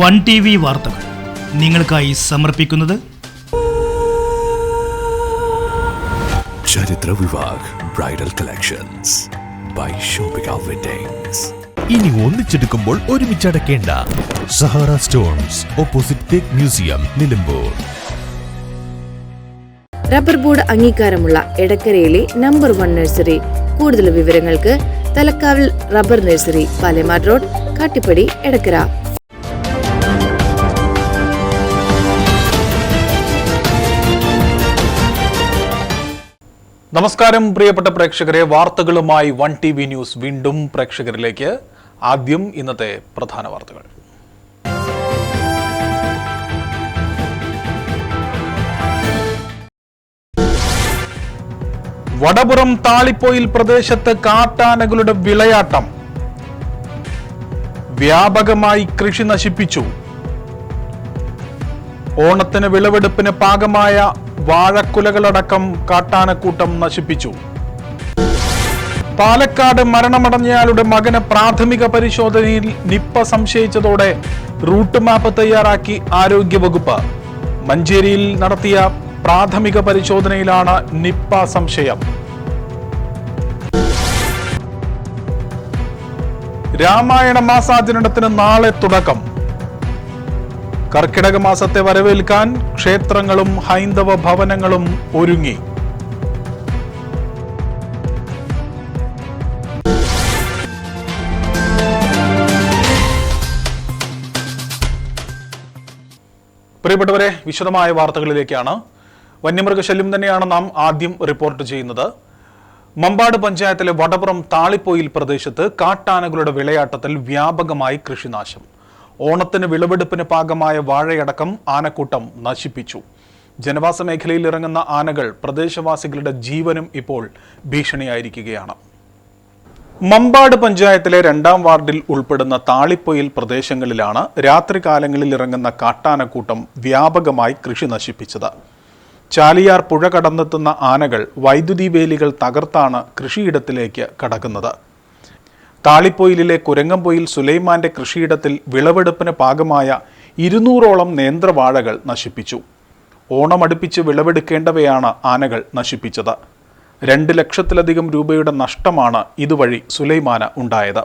One T V വാർത്തകൾ നിങ്ങൾക്കായി സമർപ്പിക്കുന്നത് ചരിത്ര Vivah bridal collections by Shopika weddings ഇനി ഒന്നിച്ചെടുക്കുമ്പോൾ ഒരുമിച്ച് അടക്കേണ്ട സഹാറ സ്റ്റോൺസ് ഓപ്പോസിറ്റ് തേക്ക് മ്യൂസിയം നിലമ്പൂർ. റബ്ബർ ബോർഡ് അംഗീകാരമുള്ള എടക്കരയിലെ നമ്പർ വൺ നഴ്സറി കൂടുതൽ വിവരങ്ങൾക്ക് തലക്കാവിൽ rubber nursery Palemad road Kattippadi Edakkara. നമസ്കാരം പ്രിയപ്പെട്ട പ്രേക്ഷകരെ. വാർത്തകളുമായി വൺ ടി വി ന്യൂസ് വീണ്ടും പ്രേക്ഷകരിലേക്ക്. ആദ്യം ഇന്നത്തെ പ്രധാന വാർത്തകൾ. വടപുറം താളിപ്പോയിൽ പ്രദേശത്ത് കാട്ടാനകളുടെ വിളയാട്ടം. വ്യാപകമായി കൃഷി നശിപ്പിച്ചു. ഓണത്തിന് വിളവെടുപ്പിന് പാകമായ വാഴക്കുലകളടക്കം കാട്ടാനക്കൂട്ടം നശിപ്പിച്ചു. പാലക്കാട് മരണമടഞ്ഞയാളുടെ മകന് പ്രാഥമിക പരിശോധനയിൽ നിപ്പ സംശയിച്ചതോടെ റൂട്ട് മാപ്പ് തയ്യാറാക്കി ആരോഗ്യവകുപ്പ്. മഞ്ചേരിയിൽ നടത്തിയ പ്രാഥമിക പരിശോധനയിലാണ് നിപ്പ സംശയം. രാമായണ മാസാചരണത്തിന് നാളെ തുടക്കം. കർക്കിടക മാസത്തെ വരവേൽക്കാൻ ക്ഷേത്രങ്ങളും ഹൈന്ദവ ഭവനങ്ങളും ഒരുങ്ങി. പ്രിയപ്പെട്ടവരെ വിശദമായ വാർത്തകളിലേക്കാണ്. വന്യമൃഗശല്യം തന്നെയാണ് നാം ആദ്യം റിപ്പോർട്ട് ചെയ്യുന്നത്. മമ്പാട് പഞ്ചായത്തിലെ വടപുറം താളിപ്പോയിൽ പ്രദേശത്ത് കാട്ടാനകളുടെ വിളയാട്ടത്തിൽ വ്യാപകമായി കൃഷിനാശം. ഓണത്തിന് വിളവെടുപ്പിന് പാകമായ വാഴയടക്കം ആനക്കൂട്ടം നശിപ്പിച്ചു. ജനവാസ മേഖലയിൽ ഇറങ്ങുന്ന ആനകൾ പ്രദേശവാസികളുടെ ജീവനും ഇപ്പോൾ ഭീഷണിയായിരിക്കുകയാണ്. മമ്പാട് പഞ്ചായത്തിലെ രണ്ടാം വാർഡിൽ ഉൾപ്പെടുന്ന താളിപ്പൊയിൽ പ്രദേശങ്ങളിലാണ് രാത്രികാലങ്ങളിൽ ഇറങ്ങുന്ന കാട്ടാനക്കൂട്ടം വ്യാപകമായി കൃഷി നശിപ്പിച്ചത്. ചാലിയാർ പുഴ കടന്നെത്തുന്ന ആനകൾ വൈദ്യുതി വേലികൾ തകർത്താണ് കൃഷിയിടത്തിലേക്ക് കടക്കുന്നത്. താളിപ്പൊയിലിലെ കുരങ്ങംപൊയിൽ സുലൈമാന്റെ കൃഷിയിടത്തിൽ വിളവെടുപ്പിന് പാകമായ ഇരുന്നൂറോളം നേന്ത്രവാഴകൾ നശിപ്പിച്ചു. ഓണമടുപ്പിച്ച് വിളവെടുക്കേണ്ടവയാണ് ആനകൾ നശിപ്പിച്ചത്. രണ്ട് ലക്ഷത്തിലധികം രൂപയുടെ നഷ്ടമാണ് ഇതുവഴി സുലൈമാന ഉണ്ടായത്.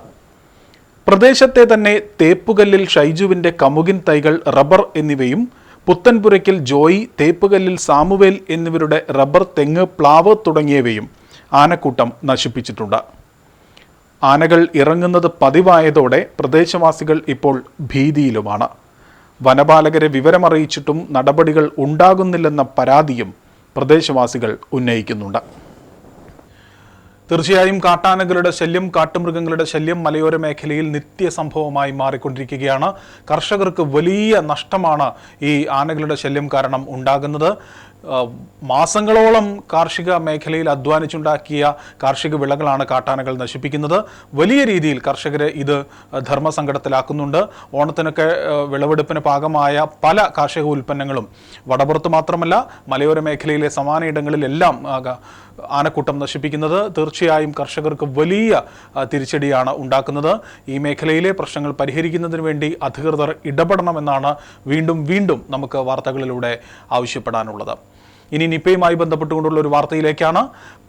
പ്രദേശത്തെ തന്നെ തേപ്പുകല്ലിൽ ഷൈജുവിന്റെ കമുകിൻ തൈകൾ റബ്ബർ എന്നിവയും പുത്തൻപുരയ്ക്കൽ ജോയി തേപ്പുകല്ലിൽ സാമുവേൽ എന്നിവരുടെ റബ്ബർ തെങ്ങ് പ്ലാവ് തുടങ്ങിയവയും ആനക്കൂട്ടം നശിപ്പിച്ചിട്ടുണ്ട്. ആനകൾ ഇറങ്ങുന്നത് പതിവായതോടെ പ്രദേശവാസികൾ ഇപ്പോൾ ഭീതിയിലുമാണ്. വനപാലകരെ വിവരമറിയിച്ചിട്ടും നടപടികൾ ഉണ്ടാകുന്നില്ലെന്ന പരാതിയും പ്രദേശവാസികൾ ഉന്നയിക്കുന്നുണ്ട്. തീർച്ചയായും കാട്ടാനകളുടെ ശല്യം കാട്ടുമൃഗങ്ങളുടെ ശല്യം മലയോര മേഖലയിൽ നിത്യസംഭവമായി മാറിക്കൊണ്ടിരിക്കുകയാണ്. കർഷകർക്ക് വലിയ നഷ്ടമാണ് ഈ ആനകളുടെ ശല്യം കാരണം ഉണ്ടാകുന്നത്. മാസങ്ങളോളം കാർഷിക മേഖലയിൽ അധ്വാനിച്ചുണ്ടാക്കിയ കാർഷിക വിളകളാണ് കാട്ടാനകൾ നശിപ്പിക്കുന്നത്. വലിയ രീതിയിൽ കർഷകരെ ഇത് ധർമ്മസങ്കടത്തിലാക്കുന്നുണ്ട്. ഓണത്തിനൊക്കെ വിളവെടുപ്പിന് പാകമായ പല കാർഷിക ഉൽപ്പന്നങ്ങളും വടപുറത്ത് മാത്രമല്ല മലയോര മേഖലയിലെ സമാന ഇടങ്ങളിലെല്ലാം ആ, ക- ആനക്കൂട്ടം നശിപ്പിക്കുന്നത് തീർച്ചയായും കർഷകർക്ക് വലിയ തിരിച്ചടിയാണ് ഉണ്ടാക്കുന്നത്. ഈ മേഖലയിലെ പ്രശ്നങ്ങൾ പരിഹരിക്കുന്നതിന് വേണ്ടി അധികൃതർ ഇടപെടണമെന്നാണ് വീണ്ടും വീണ്ടും നമുക്ക് വാർത്തകളിലൂടെ ആവശ്യപ്പെടാനുള്ളത്. ഇനി നിപ്പയുമായി ബന്ധപ്പെട്ടുകൊണ്ടുള്ള ഒരു വാർത്തയിലേക്കാണ്.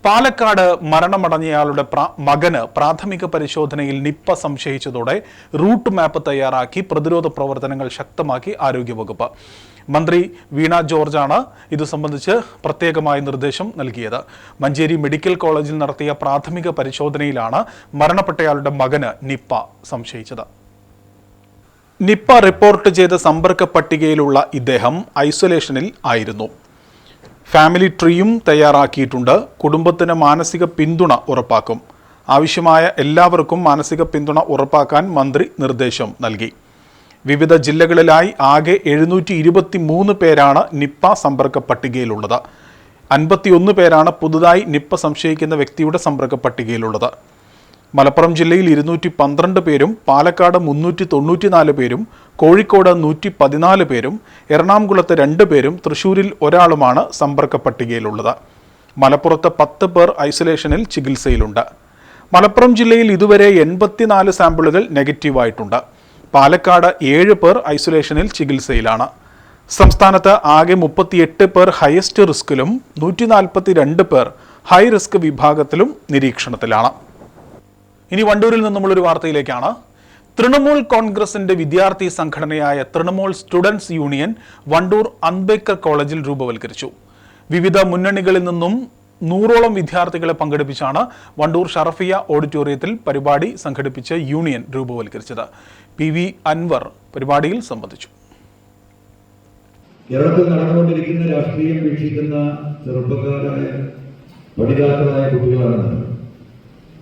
പാലക്കാട് മരണമടഞ്ഞയാളുടെ മകന് പ്രാഥമിക പരിശോധനയിൽ നിപ്പ സംശയിച്ചതോടെ റൂട്ട് മാപ്പ് തയ്യാറാക്കി പ്രതിരോധ പ്രവർത്തനങ്ങൾ ശക്തമാക്കി ആരോഗ്യവകുപ്പ്. മന്ത്രി വീണ ജോർജാണ് ഇത് സംബന്ധിച്ച് പ്രത്യേകമായ നിർദ്ദേശം നൽകിയത്. മഞ്ചേരി മെഡിക്കൽ കോളേജിൽ നടത്തിയ പ്രാഥമിക പരിശോധനയിലാണ് മരണപ്പെട്ടയാളുടെ മകന് നിപ്പ സംശയിച്ചത്. നിപ്പ റിപ്പോർട്ട് ചെയ്ത സമ്പർക്ക പട്ടികയിലുള്ള ഇദ്ദേഹം ഐസൊലേഷനിൽ ആയിരുന്നു. ഫാമിലി ട്രീയും തയ്യാറാക്കിയിട്ടുണ്ട്. കുടുംബത്തിന് മാനസിക പിന്തുണ ഉറപ്പാക്കും. ആവശ്യമായ എല്ലാവർക്കും മാനസിക പിന്തുണ ഉറപ്പാക്കാൻ മന്ത്രി നിർദ്ദേശം നൽകി. വിവിധ ജില്ലകളിലായി ആകെ എഴുന്നൂറ്റി ഇരുപത്തി മൂന്ന് പേരാണ് നിപ്പ സമ്പർക്ക പട്ടികയിലുള്ളത്. അൻപത്തിയൊന്ന് പേരാണ് പുതുതായി നിപ്പ സംശയിക്കുന്ന വ്യക്തിയുടെ സമ്പർക്ക പട്ടികയിലുള്ളത്. മലപ്പുറം ജില്ലയിൽ ഇരുന്നൂറ്റി പന്ത്രണ്ട് പേരും പാലക്കാട് മുന്നൂറ്റി തൊണ്ണൂറ്റിനാല് പേരും കോഴിക്കോട് നൂറ്റി പതിനാല് പേരും എറണാകുളത്ത് രണ്ട് പേരും തൃശൂരിൽ ഒരാളുമാണ് സമ്പർക്ക പട്ടികയിലുള്ളത് മലപ്പുറത്ത് പത്ത് പേർ ഐസൊലേഷനിൽ ചികിത്സയിലുണ്ട്. മലപ്പുറം ജില്ലയിൽ ഇതുവരെ എൺപത്തിനാല് സാമ്പിളുകൾ നെഗറ്റീവായിട്ടുണ്ട്. പാലക്കാട് ഏഴ് പേർ ഐസൊലേഷനിൽ ചികിത്സയിലാണ്. സംസ്ഥാനത്ത് ആകെ മുപ്പത്തിയെട്ട് പേർ ഹയസ്റ്റ് റിസ്കിലും നൂറ്റി നാൽപ്പത്തി രണ്ട് പേർ ഹൈ റിസ്ക് വിഭാഗത്തിലും നിരീക്ഷണത്തിലാണ്. ഇനി വണ്ടൂരിൽ നിന്നുമുള്ള ഒരു വാർത്തയിലേക്കാണ്. തൃണമൂൽ കോൺഗ്രസിന്റെ വിദ്യാർത്ഥി സംഘടനയായ തൃണമൂൽ സ്റ്റുഡൻസ് യൂണിയൻ വണ്ടൂർ അംബേദ്കർ കോളേജിൽ രൂപവൽക്കരിച്ചു. വിവിധ മുന്നണികളിൽ നിന്നും നൂറോളം വിദ്യാർത്ഥികളെ പങ്കെടുപ്പിച്ചാണ് വണ്ടൂർ ഷറഫിയ ഓഡിറ്റോറിയത്തിൽ പരിപാടി സംഘടിപ്പിച്ച യൂണിയൻ രൂപവൽക്കരിച്ചത്. പി വി അൻവർ പരിപാടിയിൽ സംബന്ധിച്ചു. കേരളത്തിൽ നടന്നുകൊണ്ടിരിക്കുന്ന രാഷ്ട്രീയം വീക്ഷിക്കുന്ന ചെറുപ്പക്കാരായ പഠിതാക്കളായ കുട്ടികളാണ്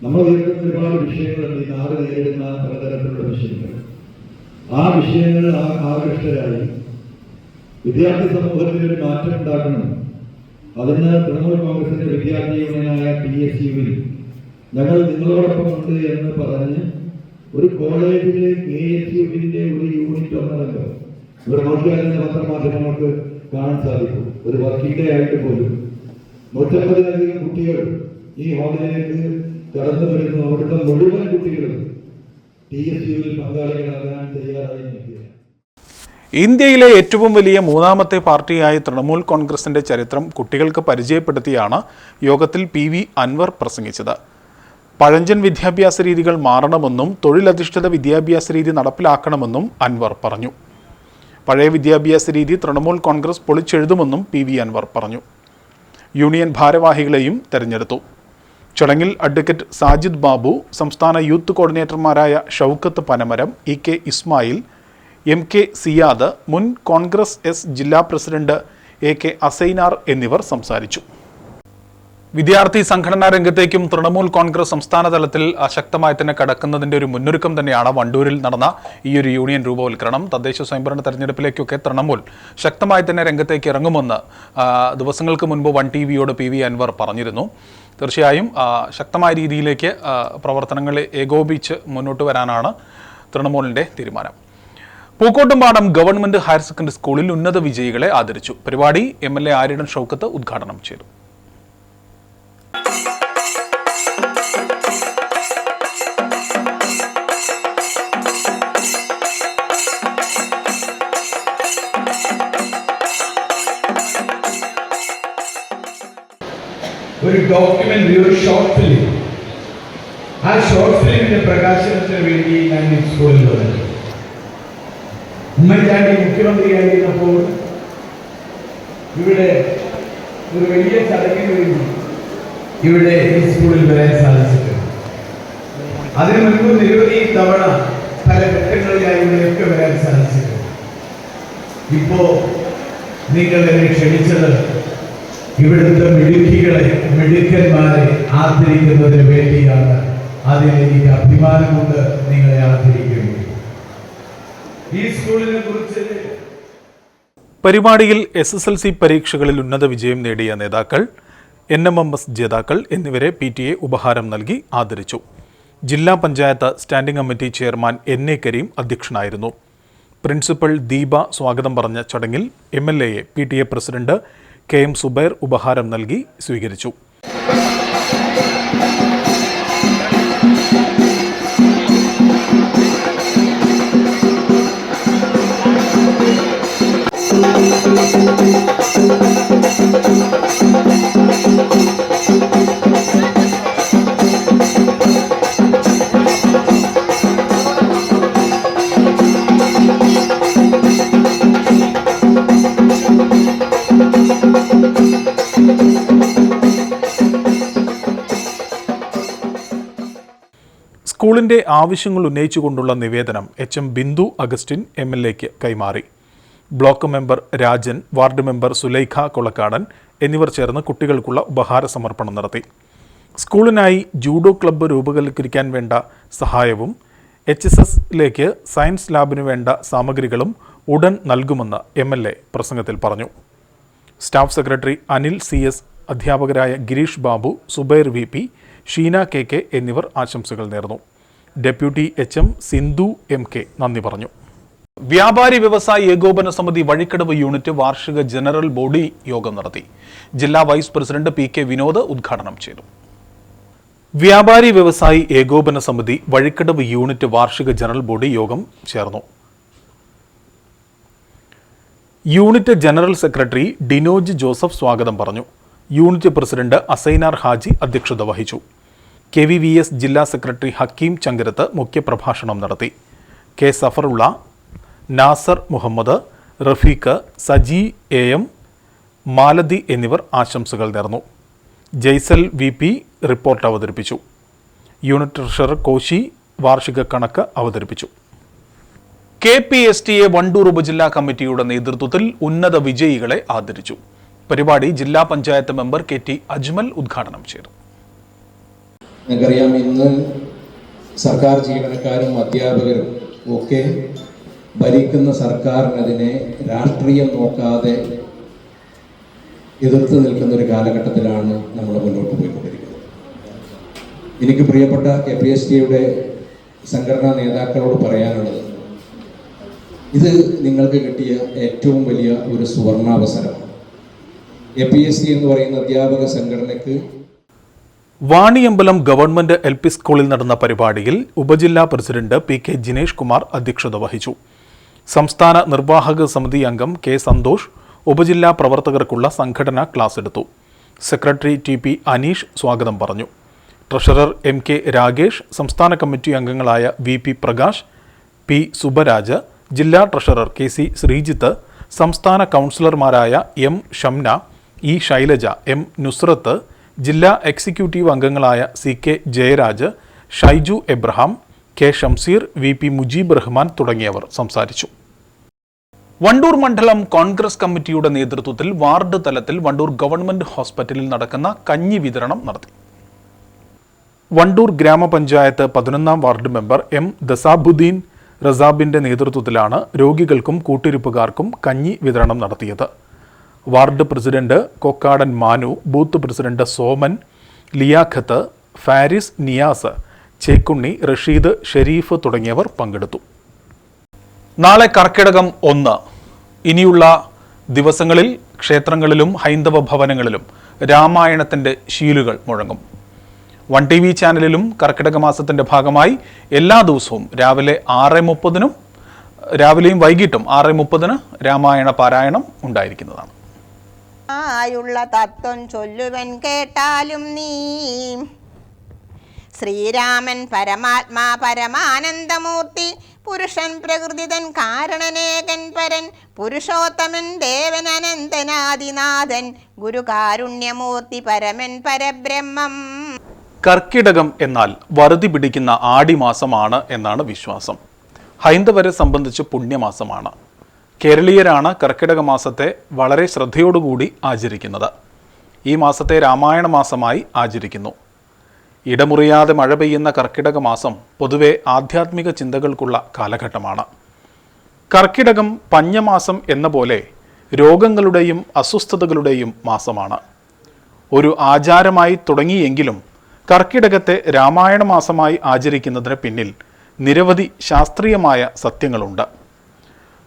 നമ്മൾ. ഉയർത്തുന്ന ഒരുപാട് വിഷയങ്ങളുണ്ട് ഈ നാട് നേരിടുന്ന പലതരത്തിലുള്ള വിഷയങ്ങൾ. ആ വിഷയങ്ങൾ ആകൃഷ്ടരായി വിദ്യാർത്ഥി സമൂഹത്തിൽ ഒരു മാറ്റം ഉണ്ടാക്കണം. അതിന് തൃണമൂൽ കോൺഗ്രസിന്റെ വിദ്യാർത്ഥി യൂണിയനായ പി എസ് യുവിൽ ഞങ്ങൾ നിങ്ങളോടൊപ്പം ഉണ്ട് എന്ന് പറഞ്ഞ് ഒരു കോളേജിലെ കെ എസ് യുവിന്റെ ഒരു യൂണിറ്റ് വന്നതല്ലോ ഇവിടെ നോക്കിയാൽ പത്രമാധ്യമങ്ങൾക്ക് കാണാൻ സാധിക്കും. ഒരു വർക്കിംഗ് ഡേ ആയിട്ട് പോലും. നൂറ്റമ്പതിലധികം കുട്ടികൾ ഈ ഹാളിലേക്ക് കടന്നു വരുന്നു അവിടുത്തെ മുഴുവൻ കുട്ടികളും ടി എസ് യുവിൽ പങ്കാളികളാകാൻ തയ്യാറായി നിൽക്കുകയാണ്. ഇന്ത്യയിലെ ഏറ്റവും വലിയ മൂന്നാമത്തെ പാർട്ടിയായ തൃണമൂൽ കോൺഗ്രസിന്റെ ചരിത്രം കുട്ടികൾക്ക് പരിചയപ്പെടുത്തിയാണ് യോഗത്തിൽ പി വി അൻവർ പ്രസംഗിച്ചത്. പഴഞ്ചൻ വിദ്യാഭ്യാസ രീതികൾ മാറണമെന്നും തൊഴിലധിഷ്ഠിത വിദ്യാഭ്യാസ രീതി നടപ്പിലാക്കണമെന്നും അൻവർ പറഞ്ഞു. പഴയ വിദ്യാഭ്യാസ രീതി തൃണമൂൽ കോൺഗ്രസ് പൊളിച്ചെഴുതുമെന്നും പി വി അൻവർ പറഞ്ഞു. യൂണിയൻ ഭാരവാഹികളെയും തെരഞ്ഞെടുത്തു. ചടങ്ങിൽ അഡ്വക്കേറ്റ് സാജിദ് ബാബു സംസ്ഥാന youth കോർഡിനേറ്റർമാരായ Shoukath Panamaram E K Ismail M K Siyad മുൻ കോൺഗ്രസ് എസ് ജില്ലാ പ്രസിഡന്റ് എ കെ അസൈനാർ എന്നിവർ സംസാരിച്ചു. വിദ്യാർത്ഥി സംഘടനാ രംഗത്തേക്കും തൃണമൂൽ കോൺഗ്രസ് സംസ്ഥാന തലത്തിൽ ശക്തമായി തന്നെ കടക്കുന്നതിന്റെ ഒരു മുന്നൊരുക്കം തന്നെയാണ് വണ്ടൂരിൽ നടന്ന ഈ ഒരു യൂണിയൻ രൂപവൽക്കരണം. തദ്ദേശ സ്വയംഭരണ തെരഞ്ഞെടുപ്പിലേക്കൊക്കെ തൃണമൂൽ ശക്തമായി തന്നെ രംഗത്തേക്ക് ഇറങ്ങുമെന്ന് ദിവസങ്ങൾക്ക് മുൻപ് വൺ ടി വിയോട് പി വി അൻവർ പറഞ്ഞിരുന്നു. തീർച്ചയായും ശക്തമായ രീതിയിലേക്ക് പ്രവർത്തനങ്ങളെ ഏകോപിച്ച് മുന്നോട്ട് വരാനാണ് തൃണമൂലിന്റെ തീരുമാനം. പൂക്കോട്ടുംപാടം ഗവൺമെന്റ് ഹയർ സെക്കൻഡറി സ്കൂളിൽ ഉന്നത വിജയികളെ ആദരിച്ചു. പരിപാടി M L A Aryadan Shoukath ഉദ്ഘാടനം ചെയ്തു. ഒരു ഡോക്യുമെന്ററി ഒരു ഷോർട്ട് ഫിലിം ആ ഷോർട്ട് ഫിലിമിന്റെ പ്രകാശനത്തിന് വേണ്ടി ഞാൻ സ്കൂളിൽ വന്നു. ഉമ്മൻചാണ്ടി മുഖ്യമന്ത്രിയായിരുന്നപ്പോൾ ഇവിടെ ഒരു വലിയ ചടങ്ങിന് വേണ്ടി ഇവിടെ ഈ സ്കൂളിൽ വരാൻ സാധിച്ചിട്ടുണ്ട്. അതിനു മുൻപ് നിരവധി തവണ പല ഘട്ടങ്ങളിലായി ഇവിടെയൊക്കെ വരാൻ സാധിച്ചിട്ടുണ്ട്. ഇപ്പോ നിങ്ങൾ എന്നെ ക്ഷണിച്ചത് ഇവിടുത്തെ മിടുക്കികളെ മിടുക്കന്മാരെ ആദരിക്കുന്നതിന് വേണ്ടിയാണ് അതിൽ എനിക്ക് അഭിമാനമുണ്ട്. നിങ്ങളെ ആദരിക്കുന്നു. ഈ സ്കൂളിനെ കുറിച്ച് പരിപാടിയിൽ എസ് എസ് എൽ സി പരീക്ഷകളിൽ ഉന്നത വിജയം നേടിയ നേതാക്കൾ എൻ എം എം എസ് ജേതാക്കൾ എന്നിവരെ പി ടി എ ഉപഹാരം നൽകി ആദരിച്ചു. ജില്ലാ panchayat standing committee chairman N A Karim അധ്യക്ഷനായിരുന്നു. പ്രിൻസിപ്പൽ ദീപ സ്വാഗതം പറഞ്ഞ ചടങ്ങിൽ M L എയെ P T A president K M Subair ഉപഹാരം നൽകി സ്വീകരിച്ചു. സ്കൂളിന്റെ ആവശ്യങ്ങൾ ഉന്നയിച്ചുകൊണ്ടുള്ള നിവേദനം H M Bindu Augustine M L എക്ക് കൈമാറി. Block member Rajan ward member Sulaikha Kolakkadan എന്നിവർ ചേർന്ന് കുട്ടികൾക്കുള്ള ഉപഹാര സമർപ്പണം നടത്തി. സ്കൂളിനായി ജൂഡോ ക്ലബ്ബ് രൂപവൽക്കരിക്കാൻ വേണ്ട സഹായവും എച്ച് എസ് എസിലേക്ക് സയൻസ് ലാബിനു വേണ്ട സാമഗ്രികളും ഉടൻ നൽകുമെന്ന് എം എൽ എ പ്രസംഗത്തിൽ പറഞ്ഞു. Staff secretary Anil C S അധ്യാപകരായ Girish Babu Subair V P Sheena K K എന്നിവർ ആശംസകൾ നേർന്നു. Deputy H M Sindhu M K നന്ദി പറഞ്ഞു. വ്യാപാരി വ്യവസായി ഏകോപന സമിതി വഴിക്കടവ് യൂണിറ്റ് വാർഷിക ജനറൽ ബോഡി യോഗം നടത്തി. ജില്ലാ vice president P K Vinod ഉദ്ഘാടനം ചെയ്തു. വ്യാപാരി വ്യവസായി ഏകോപന സമിതി വഴിക്കടവ് യൂണിറ്റ് വാർഷിക ജനറൽ ബോഡി യോഗം ചേർന്നു. Unit general secretary Dinoj Joseph സ്വാഗതം പറഞ്ഞു. യൂണിറ്റ് പ്രസിഡന്റ് അസൈനാർ ഹാജി അധ്യക്ഷത വഹിച്ചു. കെ വി വി എസ് ജില്ലാ സെക്രട്ടറി ഹക്കീം ചങ്കരത്ത് മുഖ്യപ്രഭാഷണം നടത്തി. K Safarulla Nasar Muhammad Rafeeq Saji A M Malathi എന്നിവർ ആശംസകൾ നേർന്നു. ജയ്സൽ വി പി റിപ്പോർട്ട് അവതരിപ്പിച്ചു. യൂണിറ്റ് ട്രഷറർ കോശി വാർഷിക കണക്ക് അവതരിപ്പിച്ചു. K P S T A Wandoor ഉപജില്ലാ കമ്മിറ്റിയുടെ നേതൃത്വത്തിൽ ഉന്നത വിജയികളെ ആദരിച്ചു. പരിപാടി ജില്ലാ panchayat member K T Ajmal ഉദ്ഘാടനം ചെയ്തു. നിങ്ങൾക്കറിയാം ഇന്ന് സർക്കാർ ജീവനക്കാരും അധ്യാപകരും ഒക്കെ ഭരിക്കുന്ന സർക്കാരിനതിനെ രാഷ്ട്രീയം നോക്കാതെ എതിർത്ത് നിൽക്കുന്ന ഒരു കാലഘട്ടത്തിലാണ് നമ്മൾ മുന്നോട്ട് പോയിക്കൊണ്ടിരിക്കുന്നത്. എനിക്ക് പ്രിയപ്പെട്ട കെ പി എസ് ടിയുടെ സംഘടനാ നേതാക്കളോട് പറയാനുള്ളത് ഇത് നിങ്ങൾക്ക് കിട്ടിയ ഏറ്റവും വലിയ ഒരു സുവർണാവസരമാണ് എ പി എസ് സി എന്ന് പറയുന്ന അധ്യാപക സംഘടനയ്ക്ക് വാണിയമ്പലം ഗവൺമെന്റ് എൽ പി സ്കൂളിൽ നടന്ന പരിപാടിയിൽ ഉപജില്ലാ president P K Jinesh Kumar അധ്യക്ഷത വഹിച്ചു. സംസ്ഥാന നിർവാഹക സമിതി അംഗം കെ സന്തോഷ് ഉപജില്ലാ പ്രവർത്തകർക്കുള്ള സംഘടനാ ക്ലാസ് എടുത്തു. സെക്രട്ടറി ടി പി അനീഷ് സ്വാഗതം പറഞ്ഞു. ട്രഷറർ എം കെ രാഗേഷ് സംസ്ഥാന കമ്മിറ്റി അംഗങ്ങളായ V P Prakash P Subaraj ജില്ലാ ട്രഷറർ കെ സി ശ്രീജിത്ത് സംസ്ഥാന കൗൺസിലർമാരായ M Shamna E Shailaja M Nusrath ജില്ലാ എക്സിക്യൂട്ടീവ് അംഗങ്ങളായ C K Jayaraj Shyju Abraham K Shamseer V P Mujeeb Rahman തുടങ്ങിയവർ സംസാരിച്ചു. വണ്ടൂർ മണ്ഡലം കോൺഗ്രസ് കമ്മിറ്റിയുടെ നേതൃത്വത്തിൽ വാർഡ് തലത്തിൽ വണ്ടൂർ ഗവൺമെന്റ് ഹോസ്പിറ്റലിൽ നടക്കുന്ന കഞ്ഞി വിതരണം നടത്തി. വണ്ടൂർ ഗ്രാമപഞ്ചായത്ത് പതിനൊന്നാം വാർഡ് മെമ്പർ എം ദസാബുദ്ദീൻ റസാബിന്റെ നേതൃത്വത്തിലാണ് രോഗികൾക്കും കൂട്ടിരിപ്പുകാർക്കും കഞ്ഞി വിതരണം നടത്തിയത്. Ward president Kokkadan Manu booth president Soman Liyakath Faris Niyas Chekkunni Rasheed Sherif തുടങ്ങിയവർ പങ്കെടുത്തു. നാളെ കർക്കിടകം ഒന്ന്. ഇനിയുള്ള ദിവസങ്ങളിൽ ക്ഷേത്രങ്ങളിലും ഹൈന്ദവ ഭവനങ്ങളിലും രാമായണത്തിന്റെ ശീലുകൾ മുഴങ്ങും. വൺ ടി വി ചാനലിലും കർക്കിടക മാസത്തിന്റെ ഭാഗമായി എല്ലാ ദിവസവും രാവിലെ ആറ് മുപ്പതിനും രാവിലെയും വൈകിട്ടും ആറ് മുപ്പതിന് രാമായണ പാരായണം ഉണ്ടായിരിക്കുന്നതാണ്. ആയുള്ള തത്വം ചൊല്ലുവൻ കേട്ടാലും നീ. ശ്രീരാമൻ പരമാത്മാ പരമാനന്ദമൂർത്തി പുരുഷൻ പ്രകൃതിതൻ കാരണനേകൻ പരൻ പുരുഷോത്തമൻ ദേവൻ അനന്തനാദിനാഥൻ ഗുരുകാരുണ്യമൂർത്തി പരമൻ പരബ്രഹ്മം. കർക്കിടകം എന്നാൽ വറുതി പിടിക്കുന്ന ആടിമാസമാണ് എന്നാണ് വിശ്വാസം. ഹൈന്ദവരെ സംബന്ധിച്ച് പുണ്യമാസമാണ്. കേരളീയരാണ് കർക്കിടക മാസത്തെ വളരെ ശ്രദ്ധയോടുകൂടി ആചരിക്കുന്നത്. ഈ മാസത്തെ രാമായണ മാസമായി ആചരിക്കുന്നു. ഇടമുറിയാതെ മഴ പെയ്യുന്ന കർക്കിടക മാസം പൊതുവെ ആധ്യാത്മിക ചിന്തകൾക്കുള്ള കാലഘട്ടമാണ്. കർക്കിടകം പഞ്ഞമാസം എന്ന പോലെ രോഗങ്ങളുടെയും അസ്വസ്ഥതകളുടെയും മാസമാണ്. ഒരു ആചാരമായി തുടങ്ങിയെങ്കിലും കർക്കിടകത്തെ രാമായണ മാസമായി ആചരിക്കുന്നതിന് പിന്നിൽ നിരവധി ശാസ്ത്രീയമായ സത്യങ്ങളുണ്ട്.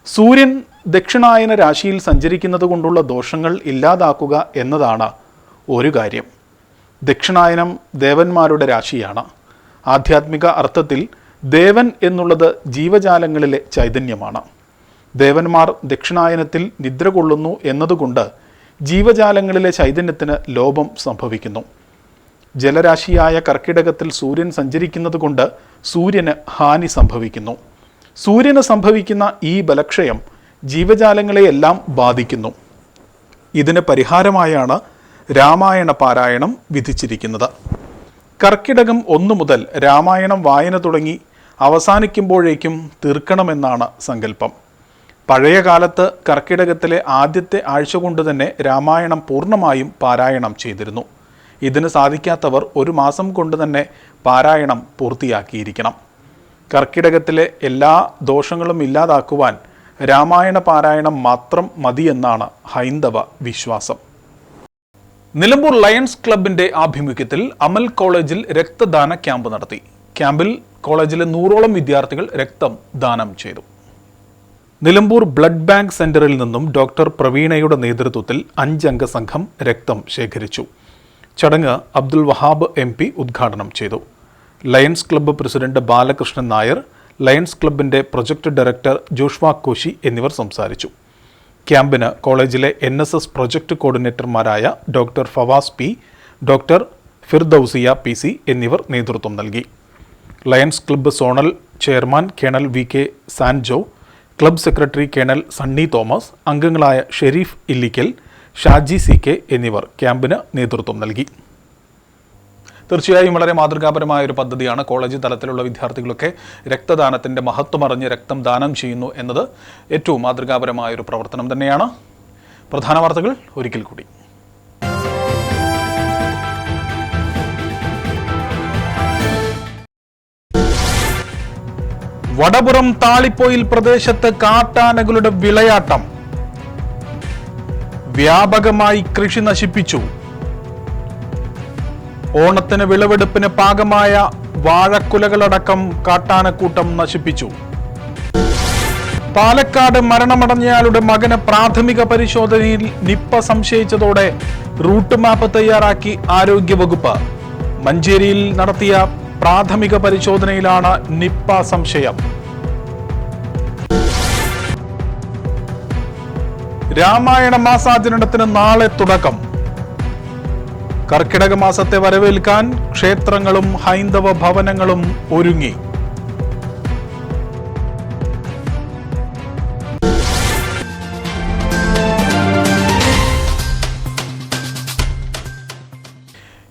സൂര്യൻ ദക്ഷിണായന രാശിയിൽ സഞ്ചരിക്കുന്നത് കൊണ്ടുള്ള ദോഷങ്ങൾ ഇല്ലാതാക്കുക എന്നതാണ് ഒരു കാര്യം. ദക്ഷിണായനം ദേവന്മാരുടെ രാശിയാണ്. ആധ്യാത്മിക അർത്ഥത്തിൽ ദേവൻ എന്നുള്ളത് ജീവജാലങ്ങളിലെ ചൈതന്യമാണ്. ദേവന്മാർ ദക്ഷിണായനത്തിൽ നിദ്ര കൊള്ളുന്നു എന്നതുകൊണ്ട് ജീവജാലങ്ങളിലെ ചൈതന്യത്തിന് ലോപം സംഭവിക്കുന്നു. ജലരാശിയായ കർക്കിടകത്തിൽ സൂര്യൻ സഞ്ചരിക്കുന്നത് കൊണ്ട് സൂര്യന് ഹാനി സംഭവിക്കുന്നു. സൂര്യന് സംഭവിക്കുന്ന ഈ ബലക്ഷയം ജീവജാലങ്ങളെയെല്ലാം ബാധിക്കുന്നു. ഇതിന് പരിഹാരമായാണ് രാമായണ പാരായണം വിധിച്ചിരിക്കുന്നത്. കർക്കിടകം ഒന്നു മുതൽ രാമായണം വായന തുടങ്ങി അവസാനിക്കുമ്പോഴേക്കും തീർക്കണമെന്നാണ് സങ്കല്പം. പഴയ കാലത്ത് കർക്കിടകത്തിലെ ആദ്യത്തെ ആഴ്ച കൊണ്ട് തന്നെ രാമായണം പൂർണമായും പാരായണം ചെയ്തിരുന്നു. ഇതിന് സാധിക്കാത്തവർ ഒരു മാസം കൊണ്ട് തന്നെ പാരായണം പൂർത്തിയാക്കിയിരിക്കണം. കർക്കിടകത്തിലെ എല്ലാ ദോഷങ്ങളും ഇല്ലാതാക്കുവാൻ രാമായണ പാരായണം മാത്രം മതിയെന്നാണ് ഹൈന്ദവ വിശ്വാസം. നിലമ്പൂർ ലയൺസ് ക്ലബിന്റെ ആഭിമുഖ്യത്തിൽ അമൽ കോളേജിൽ രക്തദാന ക്യാമ്പ് നടത്തി. ക്യാമ്പിൽ കോളേജിലെ നൂറോളം വിദ്യാർത്ഥികൾ രക്തം ദാനം ചെയ്തു. നിലമ്പൂർ ബ്ലഡ് ബാങ്ക് സെന്ററിൽ നിന്നും ഡോക്ടർ പ്രവീണയുടെ നേതൃത്വത്തിൽ അഞ്ചംഗ സംഘം രക്തം ശേഖരിച്ചു. ചടങ്ങ് അബ്ദുൽ വഹാബ് എം ഉദ്ഘാടനം ചെയ്തു. Lions club president Balakrishnan Nair lions ക്ലബിന്റെ പ്രൊജക്ട് ഡയറക്ടർ ജോഷ്വ കോശി എന്നിവർ സംസാരിച്ചു. ക്യാമ്പിന് കോളേജിലെ N S S project കോർഡിനേറ്റർമാരായ doctor Fawaz P doctor Firdousiya P C എന്നിവർ നേതൃത്വം നൽകി. Lions club zonal chairman colonel V K Sanjo club secretary colonel Sunny Thomas അംഗങ്ങളായ Sharif Illikkal Shaji C K എന്നിവർ ക്യാമ്പിന് നേതൃത്വം നൽകി. തീർച്ചയായും വളരെ മാതൃകാപരമായ ഒരു പദ്ധതിയാണ്. കോളേജ് തലത്തിലുള്ള വിദ്യാർത്ഥികളൊക്കെ രക്തദാനത്തിന്റെ മഹത്വമറിഞ്ഞ് രക്തം ദാനം ചെയ്യുന്നു എന്നത് ഏറ്റവും മാതൃകാപരമായ ഒരു പ്രവർത്തനം തന്നെയാണ്. പ്രധാന വാർത്തകൾ ഒരിക്കൽ കൂടി. വടപുറം താളിപ്പോയിൽ പ്രദേശത്ത് കാട്ടാനകളുടെ വിളയാട്ടം. വ്യാപകമായി കൃഷി നശിപ്പിച്ചു. ഓണത്തിന് വിളവെടുപ്പിന് പാകമായ വാഴക്കുലകളടക്കം കാട്ടാനക്കൂട്ടം നശിപ്പിച്ചു. പാലക്കാട് മരണമടഞ്ഞയാളുടെ മകന് പ്രാഥമിക പരിശോധനയിൽ നിപ്പ സംശയിച്ചതോടെ റൂട്ട് മാപ്പ് തയ്യാറാക്കി ആരോഗ്യവകുപ്പ്. മഞ്ചേരിയിൽ നടത്തിയ പ്രാഥമിക പരിശോധനയിലാണ് നിപ്പ സംശയം. രാമായണ മാസാചരണത്തിന് നാളെ തുടക്കം. കർക്കിടക മാസത്തെ വരവേൽക്കാൻ ക്ഷേത്രങ്ങളും ഹൈന്ദവ ഭവനങ്ങളും ഒരുങ്ങി.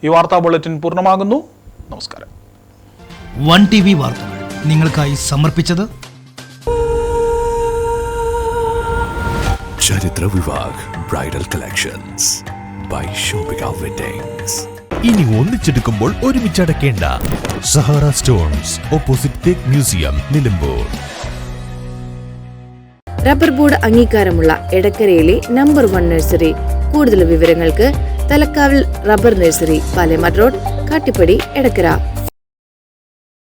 ഈ വാർത്താ ബുള്ളറ്റിൻ പൂർണമാകുന്നു. നമസ്കാരം. വൺ ടി വി വാർത്തകൾ നിങ്ങൾക്കായി സമർപ്പിച്ചത് ചരിത്ര Vivah bridal Collections Shombika Weddings. ഇനി ഒന്നിച്ചെടുക്കുമ്പോൾ ഒരുമിച്ച് അടക്കേണ്ട സഹാറ സ്റ്റോൺസ് ഓപ്പോസിറ്റ് തേക്ക് മ്യൂസിയം നിലമ്പൂർ റബ്ബർ ബോർഡ് അംഗീകാരമുള്ള എടക്കരയിലെ നമ്പർ വൺ നഴ്സറി കൂടുതൽ വിവരങ്ങൾക്ക് തലക്കാവിൽ rubber nursery Palemad road Kattippadi Edakkara.